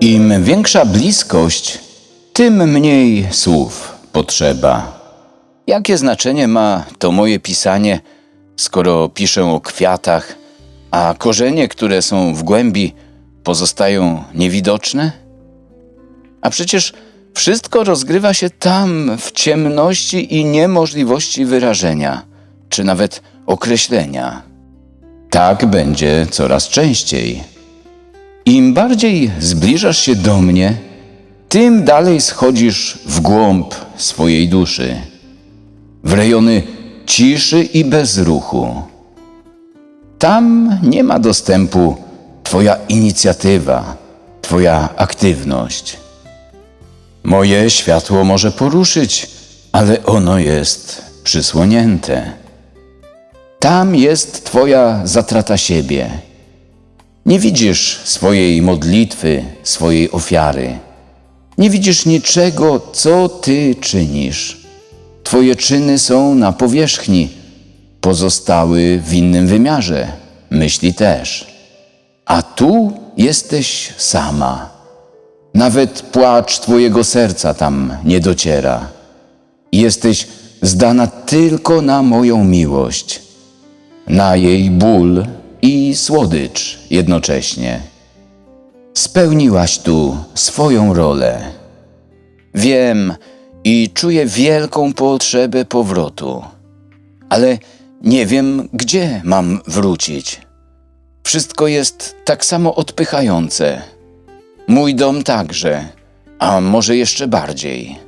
Im większa bliskość, tym mniej słów potrzeba. Jakie znaczenie ma to moje pisanie, skoro piszę o kwiatach, a korzenie, które są w głębi, pozostają niewidoczne? A przecież wszystko rozgrywa się tam, w ciemności i niemożliwości wyrażenia, czy nawet określenia. Tak będzie coraz częściej. Im bardziej zbliżasz się do mnie, tym dalej schodzisz w głąb swojej duszy, w rejony ciszy i bezruchu. Tam nie ma dostępu Twoja inicjatywa, Twoja aktywność. Moje światło może poruszyć, ale ono jest przysłonięte. Tam jest Twoja zatrata siebie. Nie widzisz swojej modlitwy, swojej ofiary. Nie widzisz niczego, co Ty czynisz. Twoje czyny są na powierzchni, pozostały w innym wymiarze, myśli też. A tu jesteś sama. Nawet płacz Twojego serca tam nie dociera. Jesteś zdana tylko na moją miłość, na jej ból i słodycz jednocześnie. Spełniłaś tu swoją rolę. Wiem i czuję wielką potrzebę powrotu, ale nie wiem, gdzie mam wrócić. Wszystko jest tak samo odpychające. Mój dom także, a może jeszcze bardziej.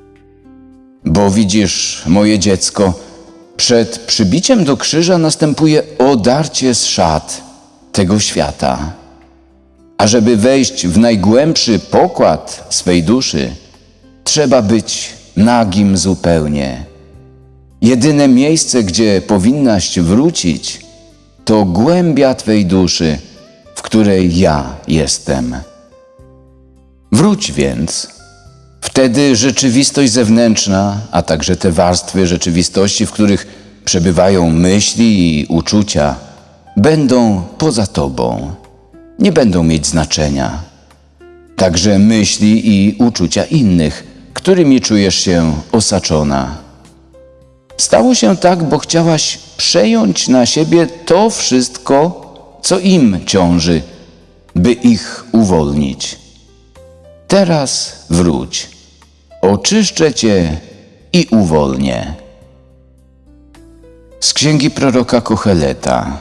Bo widzisz, moje dziecko, przed przybiciem do krzyża następuje odarcie z szat tego świata. A żeby wejść w najgłębszy pokład swej duszy, trzeba być nagim zupełnie. Jedyne miejsce, gdzie powinnaś wrócić, to głębia Twej duszy, w której ja jestem. Wróć więc. Wtedy rzeczywistość zewnętrzna, a także te warstwy rzeczywistości, w których przebywają myśli i uczucia, będą poza Tobą. Nie będą mieć znaczenia. Także myśli i uczucia innych, którymi czujesz się osaczona. Stało się tak, bo chciałaś przejąć na siebie to wszystko, co im ciąży, by ich uwolnić. Teraz wróć, oczyszczę cię i uwolnię. Z księgi proroka Kocheleta.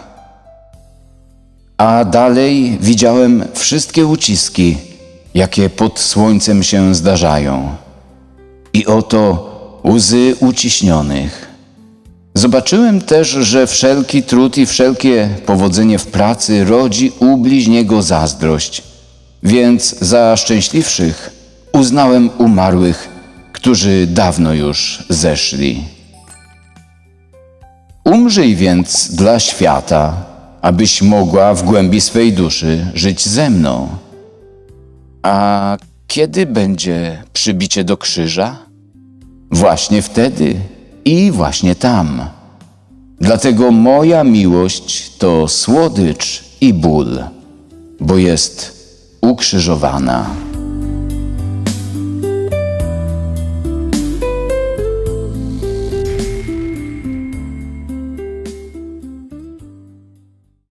A dalej widziałem wszystkie uciski, jakie pod słońcem się zdarzają. I oto łzy uciśnionych. Zobaczyłem też, że wszelki trud i wszelkie powodzenie w pracy rodzi u bliźniego zazdrość. Więc za szczęśliwszych uznałem umarłych, którzy dawno już zeszli. Umrzyj więc dla świata, abyś mogła w głębi swej duszy żyć ze mną. A kiedy będzie przybicie do krzyża? Właśnie wtedy i właśnie tam. Dlatego moja miłość to słodycz i ból, bo jest ukrzyżowana.